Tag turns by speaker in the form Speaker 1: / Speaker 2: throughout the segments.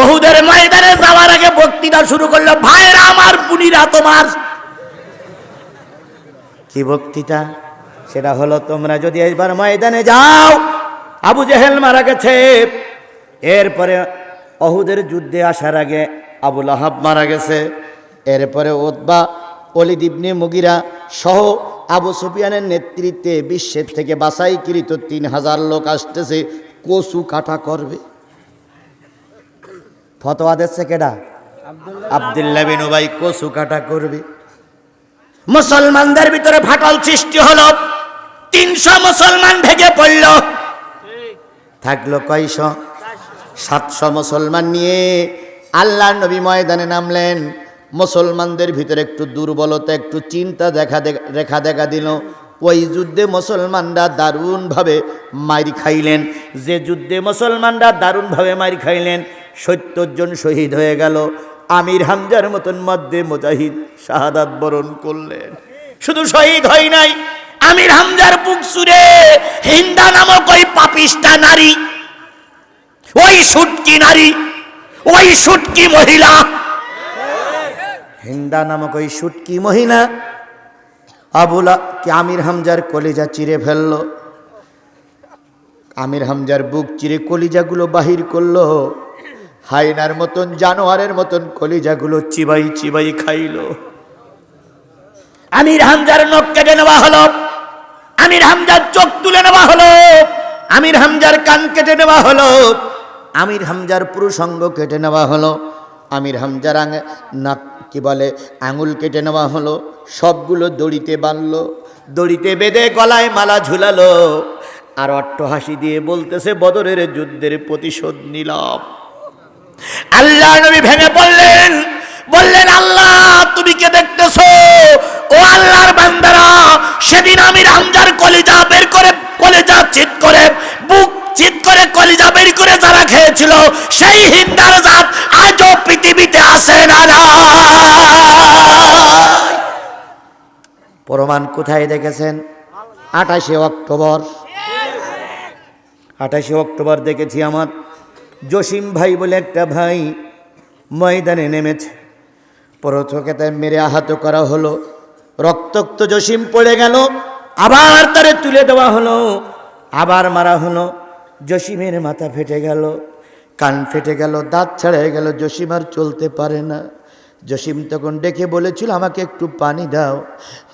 Speaker 1: ওহুদের ময়দানে যাওয়ার আগে বক্তৃতা শুরু করল ভাইরা আমার পুনিরা তোমার। কি বক্তৃতা? সেটা হলো, তোমরা যদি এবার ময়দানে যাও, আবু জেহেল মারা গেছে। এরপরে অহুদের যুদ্ধে আসার আগে আবুল আহাব মারা গেছে। এরপরে ওতবা অলিদ ইবনে মুগিরা সহ আবু সুফিয়ানের নেতৃত্বে বিশ্বের থেকে বাছাইকৃত তিন হাজার লোক আসতেছে কচু কাটা করবে। ফতোয়া দিচ্ছে কেডা? আবদুল্লাহ বিন উবাই কচু কাটা করবে। মুসলমানদের ভিতরে ফাটল সৃষ্টি হলো তিনশো মুসলমান ভেঙে পড়ল। থাকল কয়শ? সাতশো মুসলমান নিয়ে আল্লাহ নবী ময়দানে নামলেন। মুসলমানদের ভিতরে একটু দুর্বলতা একটু চিন্তা দেখা দে- রেখা দেখা দিল। ওই যুদ্ধে মুসলমানরা দারুণভাবে মারি খাইলেন। যে যুদ্ধে মুসলমানরা দারুণভাবে মারি খাইলেন সত্তর জন শহীদ হয়ে গেল। আমির হামজার মতন মধ্যে মুজাহিদ শাহাদাত বরণ করলেন। শুধু শহীদ হয় নাই, আমির হামজার বুক সুরে হিন্দা নামক ওই পাপিষ্টা নারী, ওই সুটকি নারী, ওই সুটকি মহিলা, হিন্দা নামক ওই সুটকি মহিলা আবুলা কি আমির হামজার কলিজা চিরে ফেলল। আমির হামজার বুক চিরে কলিজাগুলো বাহির করল। হাইনার মতন, জানোয়ারের মতন কলিজাগুলো চিবাই চিবাই খাইলো। আমির হামজার নখ কেটে নেওয়া হলো। আমির হামজার চোখ তুলে নেওয়া হলো। আমির হামজার কান কেটে নেওয়া হলো। আমির হামজার পুরুষঙ্গ কেটে নেওয়া হলো। আমির হামজার নাক, কি বলে, আঙুল কেটে নেওয়া হলো। সবগুলো দড়িতে বাঁধলো। দড়িতে বেঁধে গলায় মালা ঝুলালো। আর অট্টহাসি দিয়ে বলতেছে, বদরের যুদ্ধের প্রতিশোধ নিলাম। আল্লাহ নবী ভেঙে পড়লেন বললেন, আল্লাহ, তুমি কে দেখতেছো? ও আল্লাহর বান্দারা, সেদিন আমির হামজার কলিজা বের করে, কলিজা চিত করে, বুক চিত করে কলিজা বের করে যারা খেয়েছিল, সেই হিন্দার জাত আজও পৃথিবীতে আসে না প্রমাণ কোথায় দেখেছেন? আঠাশে অক্টোবর। আঠাশে অক্টোবর দেখেছি আমার। জসিম ভাই বলে একটা ভাই ময়দানে নেমেছে। পরথকে মেরে আহত করা হলো। রক্তাক্ত জসিম পড়ে গেল। আবার তারে তুলে দেওয়া হলো। আবার মারা হলো। জসিমের মাথা ফেটে গেল। কান ফেটে গেল। দাঁত ছাড়াই গেল। জসিম আর চলতে পারে না। জসিম তখন ডেকে বলেছিল, আমাকে একটু পানি দাও।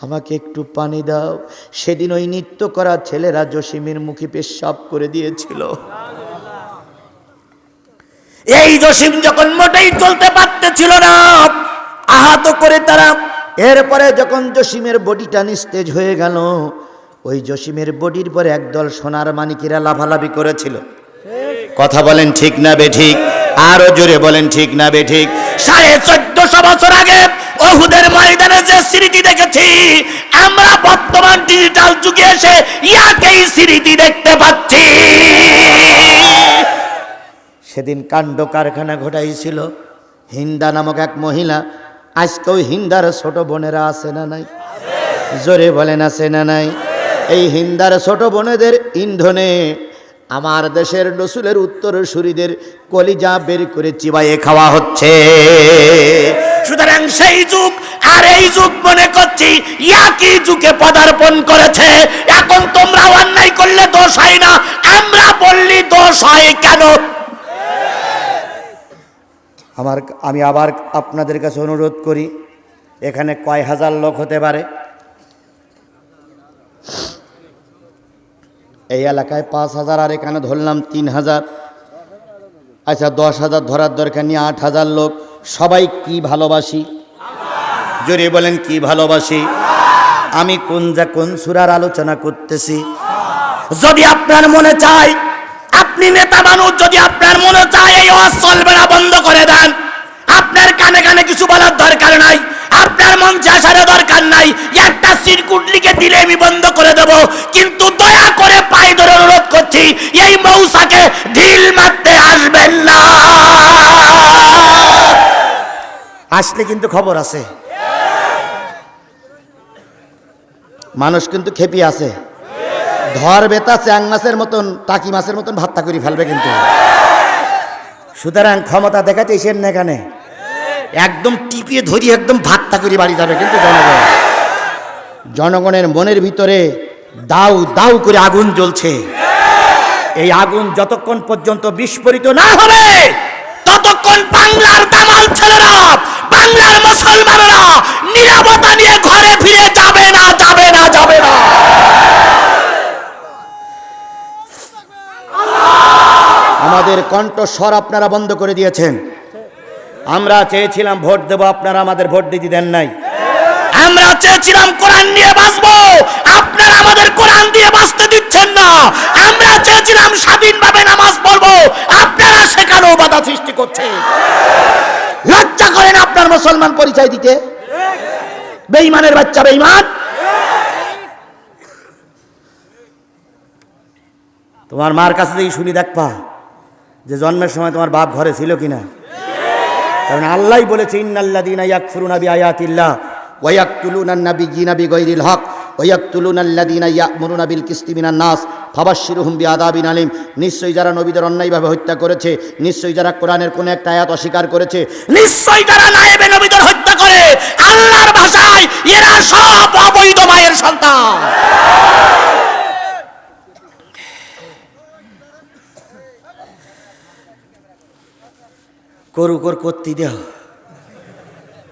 Speaker 1: আমাকে একটু পানি দাও। সেদিন ওই নৃত্য করা ছেলেরা জসিমের মুখে পেশাব করে দিয়েছিল। এই জসিম যখন মোটেই চলতে পারতেছিল না, আহত করে তারা। এরপরে যখন জসিমের বডিটা নিস্তেজ হয়ে গেল, ওই জসিমের বডির পরে একদল সোনার মানিকেরা লাফালাফি করেছিল। কথা বলেন ঠিক না বে ঠিক? আরও জোরে বলেন ঠিক না বে ঠিক? সাড়ে চোদ্দশো বছর আগে অহুদের ময়দানে যে স্মৃতি দেখেছি, আমরা বর্তমান ডিজিটাল যুগে এসে ইয়াকেই স্মৃতি দেখতে পাচ্ছি। সেদিন কাণ্ড কারখানা ঘটাইছিল। হিন্দা নামক এক মহিলা, আজকেও হিন্দার ছোট বোনেরা আছে না নাই? জোরে বলেন আছে না নাই? এই হিন্দার ছোট বোনেদের ইন্ধনে আমার দেশের রসুলের উত্তর সুরীদের কলিজা বের করে চিবাইয়ে খাওয়া হচ্ছে। সুতরাং সেই যুগ আর এই যুগ মনে করছি, একই যুগে পদার্পণ করেছে। এখন তোমরা অন্যায় করলে দোষ হয় না, আমরা বললি দোষ হয় কেন? আমার, আমি আবার আপনাদের কাছে অনুরোধ করি, এখানে কয় হাজার লোক হতে পারে? এই এলাকায় পাঁচ হাজার, আর এখানে ধরলাম তিন হাজার। আচ্ছা দশ হাজার ধরার দরকার নিয়ে আট হাজার লোক। সবাই কি ভালোবাসি? জোরে বলেন, কি ভালোবাসি? আমি কোন যা কোন সুরার আলোচনা করতেছি। যদি আপনার মনে চায় আপনি নেতা মানুষ, যদি আপনার মনে চায় এই ওয়াজ চলবে না বন্ধ করে দেন। আপনার কানে কানে কিছু বলার দরকার নাই। আপনার মঞ্চে আসার দরকার নাই। একটা সিরকুট লিখে দিলে আমি বন্ধ করে দেব। কিন্তু দয়া করে পায়ে ধরে অনুরোধ করছি, এই মৌসাকে ঢিল মারতে আসবেন না। আসলে কিন্তু খবর আছে। মানুষ কিন্তু খেপি আছে। ধর বেতা চ্যাং মাছের মতন, টাকি মাছের মতন ভাত্তা করে ফেলবে কিন্তু। সুতরাং ক্ষমতা দেখাতে এসেন না এখানে। একদম টিপিয়ে ধরি একদম ভাত্তা করে বাড়ি যাবে কিন্তু জনগণ। জনগণের মনের ভিতরে দাউ দাউ করে আগুন জ্বলছে। এই আগুন যতক্ষণ পর্যন্ত বিস্ফোরিত না হবে, ততক্ষণ বাংলার দামাল ছেলেরা, বাংলার মুসলমানেরা নিরাপত্তা নিয়ে ঘরে ফিরে যাবে না যাবে না যাবে না আমাদের কণ্ঠস্বর আপনারা বন্ধ করে দিয়েছেন। আমরা চেয়েছিলাম ভোট দেব, আপনারা আমাদের ভোট দিতে দেন নাই। আমরা চেয়েছিলাম কোরআন নিয়ে বাঁচবো, আপনারা আমাদের কোরআন দিয়ে বাঁচতে দিচ্ছেন না। আমরা চেয়েছিলাম স্বাধীনভাবে নামাজ পড়ব, আপনারা সেখানেও বাধা সৃষ্টি করছে। লজ্জা করেন আপনার মুসলমান পরিচয় দিতে। বেঈমানের বাচ্চা বেঈমান। তোমার মার কাছে থেকে শুনি দেখবা যে জন্মের সময় তোমার বাপ ঘরে ছিল কিনা? কারণ আল্লাহ বলেছে বিল কিসতি মিনান নাস আলিম। নিশ্চয়ই যারা নবীদের অন্যায়ভাবে হত্যা করেছে, নিশ্চয়ই যারা কোরআনের কোন একটা আয়াত অস্বীকার করেছে, নিশ্চয়ই যারা নবীদের হত্যা করে। আল্লাহর ভাষায় এরা সব অবৈধ মায়ের সন্তান। করুক ওর করতে দেও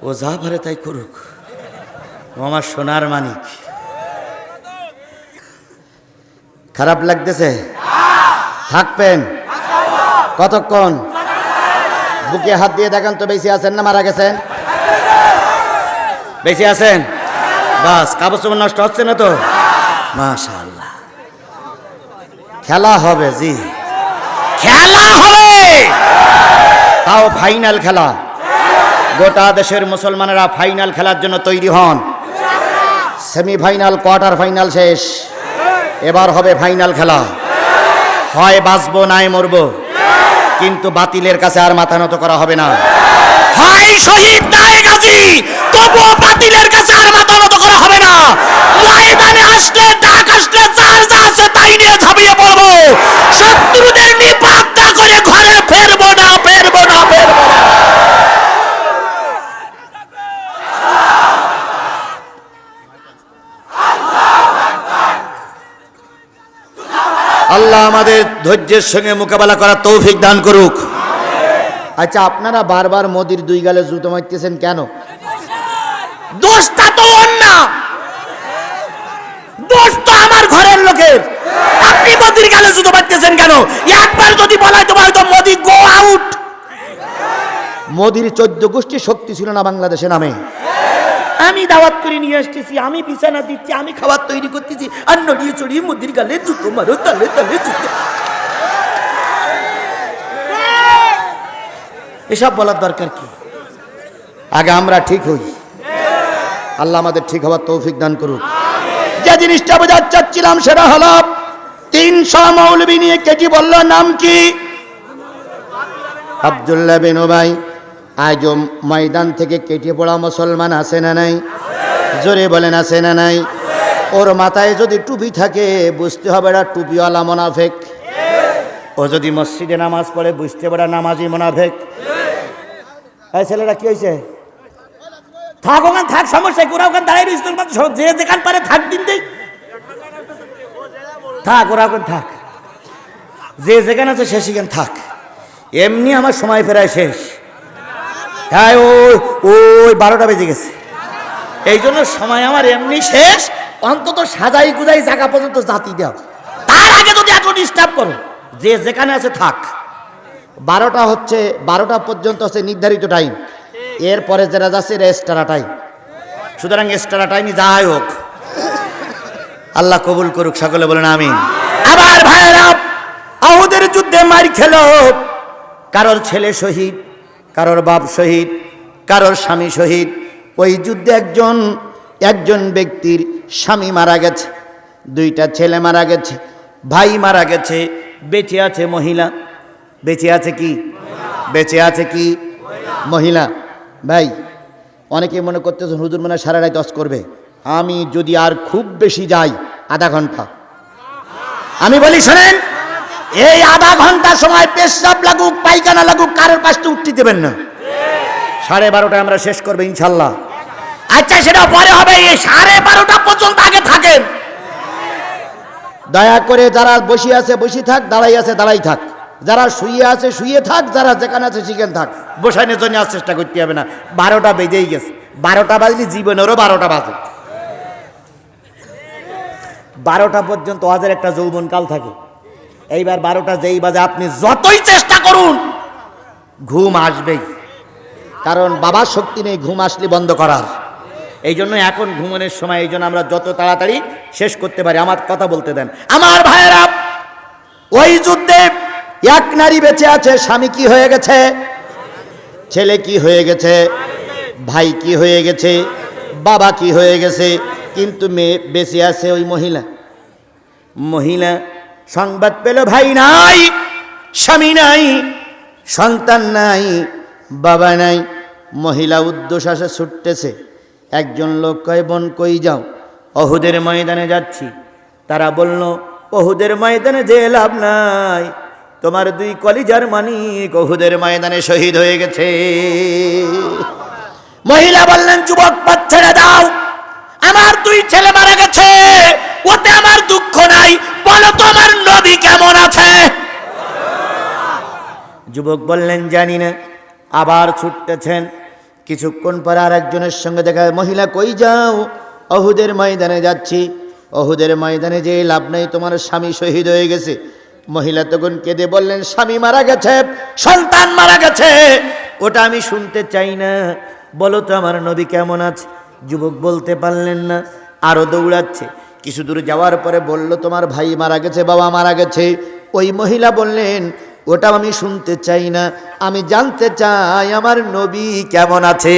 Speaker 1: ও যা পারে তাই করুক। ও আমার সোনার মানিক। খারাপ লাগতেছে? থাকবেন। কতক্ষণ? বুকে হাত দিয়ে দেখেন তো বেশি আছেন না মারা গেছেন? বেশি আছেন? বাস, কাগজ চোপড় নষ্ট হচ্ছে না তো? মাশাআল্লাহ। খেলা হবে, জি। খেলা হবে! তাও ফাইনাল খেলা। গোটা দেশের মুসলমানেরা ফাইনাল খেলার জন্য তৈরি হন। সেমিফাইনাল কোয়ার্টার ফাইনাল শেষ। এবার হবে ফাইনাল খেলা। হয় বাঁচবো নাই মরবো। কিন্তু বাতিলের কাছে আর মাথা নত করা হবে না। হয় শহীদ দায় গাজী তবুও বাতিলের কাছে আর মাথা নত করা হবে না। ময়দানে আসলে, ডাক আসলে, যার যা আছে তাই নিয়ে ঝাঁপিয়ে পড়ব। শত্রুদের নিপাত না করে ঘরে ফেরবো না ফেরবো না ফেরবো না আল্লাহ আমাদের ধৈর্যের সঙ্গে মোকাবেলা করার তৌফিক দান করুক। আচ্ছা আপনারা বারবার মোদির দুই গালে জুতো মারতেছেন কেন? দোষটা তো না দোষ তো আমার ঘরের লোকের। আপনি মোদির গালে জুতো মারতেছেন কেন? একবার যদি বলা তোমার তো মোদি গো আউট। মোদির চোদ্দ গোষ্ঠী শক্তি ছিল না বাংলাদেশে নামে। আমি দাওয়াত করে নিয়ে আসতেছি, আমি বিছানা দিচ্ছি, আমি খাবার তৈরি করতেছি, আর নড়িয়ে চড়িয়ে মুদির গালে জুতো মারো, তালে তালে জুতো। এসব বলার দরকার কি? আগে আমরা ঠিক হই। আল্লাহ আমাদের ঠিক হওয়ার তৌফিক দান করুক। যে জিনিসটা বোঝার চাচ্ছিলাম সেটা হলো তিনশো মৌলবি নিয়ে কেজি বলল, নাম কি? আবদুল্লাহ বেনু ভাই আজ ময়দান থেকে কেটে পড়া মুসলমান আছে না নাই? জোরে বলেন, আছে না নাই? ওর মাথায় যদি টুপি থাকে, বুঝতে হবে এটা টুপিওয়ালা মোনাফেক। ও যদি মসজিদে নামাজ পড়ে, বুঝতে পারে নামাজি মোনাফেক। ছেলেটা কি হয়েছে থাক ওখান থাক ওখান দাঁড়াই যে যেখান পারে থাক, দিন দেই। থাক, ওরা ওখান থাক। যে যেখানে আছে, সে সেখানে থাক। এমনি আমার সময় ফেরায় শেষ। হ্যাঁ ওই ওই বারোটা বেজে গেছে। এই জন্য সময় আমার এমনি শেষ। অন্তত সাজাই গুজাই জায়গা পর্যন্ত জাতি দাও। তার আগে যদি এত ডিস্টার্ব করো, যে যেখানে আছে থাক। বারোটা হচ্ছে, বারোটা পর্যন্ত হচ্ছে নির্ধারিত টাইম এরপরে যেটা যাচ্ছে এটা এক্সট্রা টাইম সুতরাং এক্সট্রা টাইমই যাই হোক। আল্লাহ কবুল করুক, সকলে বলেন আমি আবার ভাইরা আহুদের যুদ্ধে মার খেল। কারোর ছেলে শহীদ, কারোর বাপ শহীদ, কারোর স্বামী শহীদ ওই যুদ্ধে একজন একজন ব্যক্তির স্বামী মারা গেছে, দুইটা ছেলে মারা গেছে, ভাই মারা গেছে, বেঁচে আছে মহিলা। বেঁচে আছে কি? বেঁচে আছে কি? মহিলা। ভাই অনেকে মনে করতেছেন, হুজুর মনে সারা রাত দশ করবে। আমি যদি আর খুব বেশি যাই, আধা ঘণ্টা। আমি বলি, শোনেন, এই আধা ঘণ্টা সময় পেশাব লাগুক, পায়খানা লাগুক, কারোর পাশে উঠতে দেবেন না। সাড়ে বারোটায় আমরা শেষ করব, ইনশাল্লাহ। আচ্ছা সেটা পরে হবে। এই সাড়ে বারোটা পর্যন্ত আগে থাকেন। দয়া করে যারা বসে আছে, বসে থাক, দাঁড়াই আছে, দাঁড়াই থাক। যারা শুয়ে আছে, শুয়ে থাক, যারা যেখানে আছে, সেখানে থাক। বসানোর জন্য আর চেষ্টা করতে হবে না। বারোটা বেজেই গেছে। বারোটা বাজলে জীবনেরও বারোটা বাজে। বারোটা পর্যন্ত ওয়াজের একটা যৌবনকাল থাকে। এইবার বারোটা যেই বাজে, আপনি যতই চেষ্টা করুন, ঘুম আসবেই। কারণ বাবার শক্তি নেই, ঘুম আসলে বন্ধ করার। এই জন্য এখন ঘুমনের সময় এই জন্য আমরা যত তাড়াতাড়ি শেষ করতে পারি। আমার কথা বলতে দেন। আমার ভাইয়েরা, ওই যুদ্ধে এক নারী বেঁচে আছে, স্বামী কি হয়ে গেছে? ছেলে কি হয়ে গেছে? ভাই কি হয়ে গেছে? বাবা কি হয়ে গেছে? কিন্তু মেয়ে বেঁচে আছে ওই মহিলা। মহিলা সংবাদ পেল, ভাই নাই, স্বামী নাই, সন্তান নাই, বাবা নাই। মহিলা উদ্দোষাসে ছুটতেছে। একজন লোক কয়, বোন, কই যাও? অহুদের ময়দানে যাচ্ছি। তারা বলল, অহুদের ময়দানে যে লাভ নাই, তোমার দুই কলিজার মানিক অহুদের ময়দানে শহীদ হয়ে গেছে। মহিলা বললেন, যুবক পথ ছেড়ে দাও, আমার দুই ছেলে মারা গেছে, ওতে আমার দুঃখ নাই, বলো তো আমার নবী কেমন আছে? যুবক বললেন, জানি না, আবার ছুটতেছেন। কিছুক্ষণ পর আর একজনের সঙ্গে দেখা মহিলা, কই যাও? অহুদের ময়দানে যাচ্ছি। অহুদের ময়দানে যে লাভ নাই, তোমার স্বামী শহীদ হয়ে গেছে। মহিলা তখন কেঁদে বললেন, স্বামী মারা গেছে, সন্তান মারা গেছে। ওটা আমি শুনতে চাই না। বলো তো, আমার নবী কেমন আছে? যুবক বলতে পারলেন না আরও দৌড়াচ্ছে। কিছু দূর যাওয়ার পরে বলল, তোমার ভাই মারা গেছে, বাবা মারা গেছে। ওই মহিলা বললেন ওটা আমি শুনতে চাই না। আমি জানতে চাই আমার নবী কেমন আছে।